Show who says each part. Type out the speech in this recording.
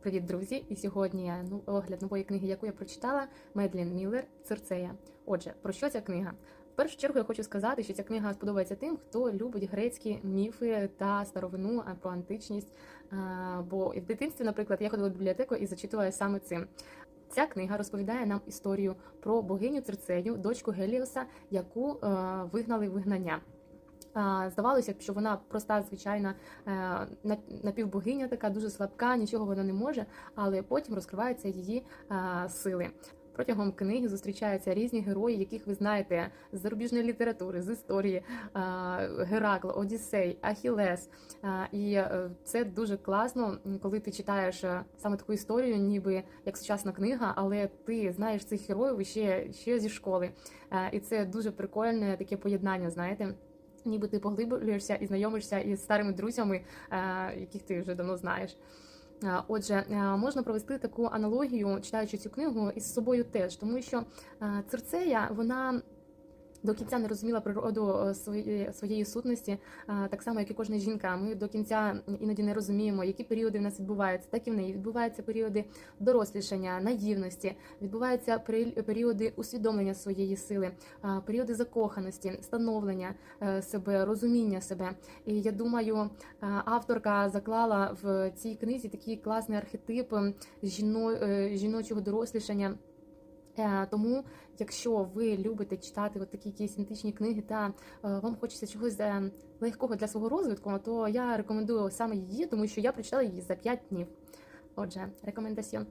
Speaker 1: Привіт, друзі! І сьогодні ну, огляд нової книги, яку я прочитала, Медлін Міллер Цирцея. Отже, про що ця книга? В першу чергу я хочу сказати, що ця книга сподобається тим, хто любить грецькі міфи та старовину про античність. Бо в дитинстві, наприклад, я ходила в бібліотеку і зачитувала саме цим. Ця книга розповідає нам історію про богиню Цирцею, дочку Геліоса, яку вигнали вигнання. Здавалося що вона проста, звичайна е, напівбогиня, така дуже слабка, нічого вона не може, але потім розкриваються її е, сили. Протягом книги зустрічаються різні герої, яких ви знаєте з зарубіжної літератури, з історії е, Геракл, Одіссей, Ахілес. І це дуже класно, коли ти читаєш саме таку історію, ніби як сучасна книга, але ти знаєш цих героїв ще, ще зі школи. І це дуже прикольне таке поєднання, знаєте. Ніби ти поглиблюєшся і знайомишся із старими друзями, е, яких ти вже давно знаєш. Е, Отже, е, можна провести таку аналогію, читаючи цю книгу, із собою теж, тому що Цирцея, вона. До кінця не розуміла природу е, своєї, своєї сутності, е, так само, як і кожна жінка. Ми до кінця іноді не розуміємо, які періоди в нас відбуваються. Так і в неї відбуваються періоди дорослішання, наївності, відбуваються пері- періоди усвідомлення своєї сили, е, періоди закоханості, становлення себе, розуміння себе. І я думаю, авторка заклала в цій книзі такий класний архетип жіно, жіночого дорослішання. Е, Тому, якщо ви любите читати от такі якісь античні книги та е, вам хочеться чогось е, легкого для свого розвитку, то я рекомендую саме її, тому що я прочитала її за 5 днів. Отже, рекомендаціон.